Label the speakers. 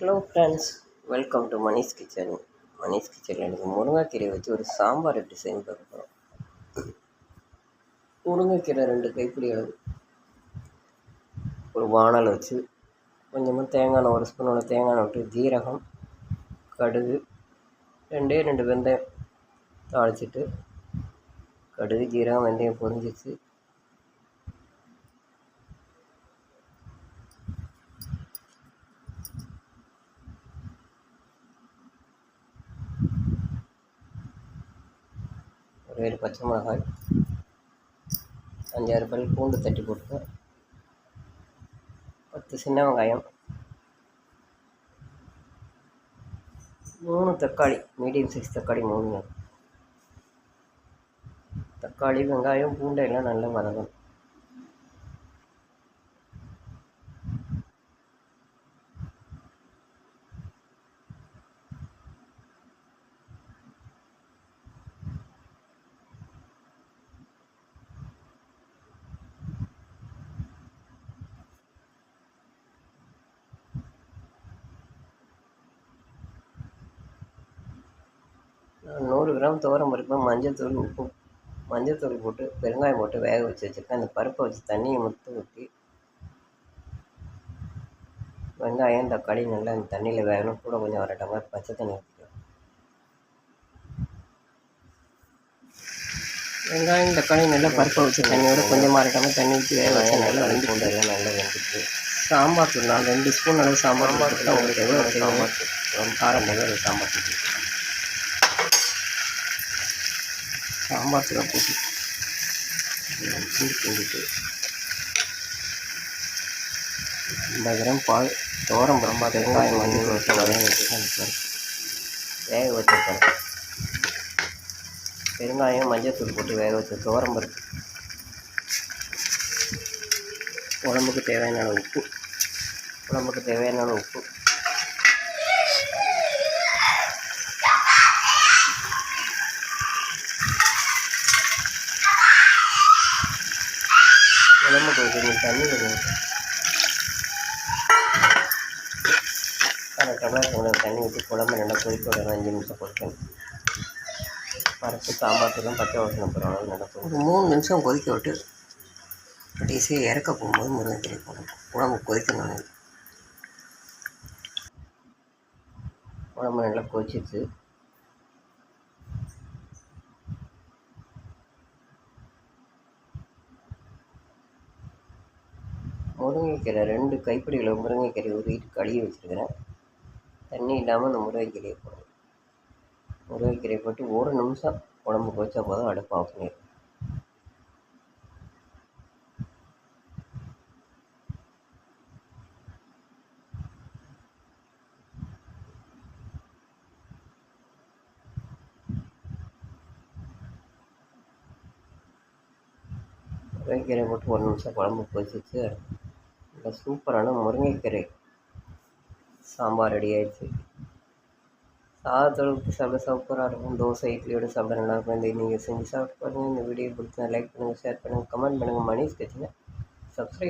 Speaker 1: Hello friends welcome to Manish kitchen Manish கிச்சனில் எனக்கு முருங்கைக்கீரை வச்சு ஒரு சாம்பார் எப்படி செய்ய பார்க்க போகிறோம் முருங்கைக்கீரை ரெண்டு கைப்பிடி அளவு ஒரு வானல் வச்சு கொஞ்சமாக தேங்காய் எண்ணெய் ஒரு ஸ்பூனோட தேங்காய் எண்ணெய் விட்டு ஜீரகம் கடுகு ரெண்டே ரெண்டு வெந்தயம் தாளிச்சிட்டு கடுகு ஜீரகம் வெந்தயம் பொரிஞ்சிச்சு. ஒரு ஏழு பச்சை மிளகாய் அஞ்சாறு பல் பூண்டு தட்டி போட்டு பத்து சின்ன வெங்காயம் மூணு தக்காளி மீடியம் சைஸ் தக்காளி மூணு தக்காளி வெங்காயம் பூண்டை எல்லாம் நல்லா வதங்கணும் நூறு கிராம் துவரம் பருப்பு மஞ்சத்தூள் உப்பு. மஞ்சத்தூள் போட்டு பெருங்காயம் போட்டு வேக வச்சு வச்சுருக்கேன். அந்த பருப்பை வச்சு தண்ணியை மட்டும் ஊற்றி வெங்காயம் தக்காளி நல்லா அந்த தண்ணியில் வேகணும். கூட கொஞ்சம் அரை டம்ளர் பச்சை தண்ணி ஊற்றிக்கலாம் வெங்காயம் தக்காளி நல்லா பருப்பை வச்சு தண்ணியோட கொஞ்சமாக அரை டம்ளர் தண்ணி ஊற்றி வேக வச்சு நல்லா வெந்து கொண்டு நல்லா வெந்துட்டு சாம்பார் தூள் நான் ரெண்டு ஸ்பூன் அளவு சாம்பார் தூள் உங்களுக்கு எவ்வளோ சாம்பார் தூள். காரம் அது சாம்பார் தூள் சாம்பார் தூளை போட்டு கிண்டி கிண்டிட்டு ஐம்பது கிராம் பால் தோரம் பரம்பா வெங்காயம் மஞ்சள் வச்சு வரையும் வேக வச்ச பெருங்காயம் மஞ்சள் மஞ்சத்தூள் போட்டு வேக வச்ச துவரம் பருப்பு. உடம்புக்கு தேவையான உப்பு. உடம்புக்கு தேவையான உப்பு. கொஞ்சம் தண்ணி கொஞ்சம் அரை டம்ளர் கொஞ்சம் தண்ணி ஊற்றி குழம்பு நல்லா கொதிக்க விடணும் அஞ்சு நிமிஷம் கொதிக்கணும் பருப்பு சாம்பார் பச்சை வாசனை போகிற நடக்கும் நல்லா ஒரு மூணு நிமிஷம் கொதிக்க விட்டு கடைசியாக இறக்க போகும்போது முருங்கைக்கீரை போடணும். குழம்பு கொதிக்கணும். குழம்பு நல்லா கொதிச்சிச்சு முருங்கைக்கீரை ரெண்டு கைப்பிடிகளை முருங்கைக்கீரை உருகிட்டு கழுவி வச்சுருக்கிறேன். தண்ணி இல்லாமல் அந்த முருங்கைக்கீரையை போடணும். முருங்கைக்கீரையை போட்டு ஒரு நிமிஷம் உடம்பு கொதிச்சா போதும் அடுப்பு ஆஃப் பண்ணிடும் முருங்கைக்கீரை போட்டு ஒரு நிமிஷம் குழம்பு கொதிச்சிச்சு நல்லா சூப்பரான முருங்கைக்கீரை சாம்பார் ரெடி ஆயிடுச்சு. சாதத்தோடு ஊற்றி சாப்பிட சூப்பராக இருக்கும். தோசை இட்லியோட சாப்பிட நல்லாயிருக்கும் இந்த நீங்கள் செஞ்சு சாப்பிட்டு பாருங்கள் இந்த வீடியோ பிடிச்சா லைக் பண்ணுங்கள் ஷேர் பண்ணுங்கள் கமெண்ட் பண்ணுங்கள் மணிஷ் கிச்சனை சப்ஸ்கிரைப்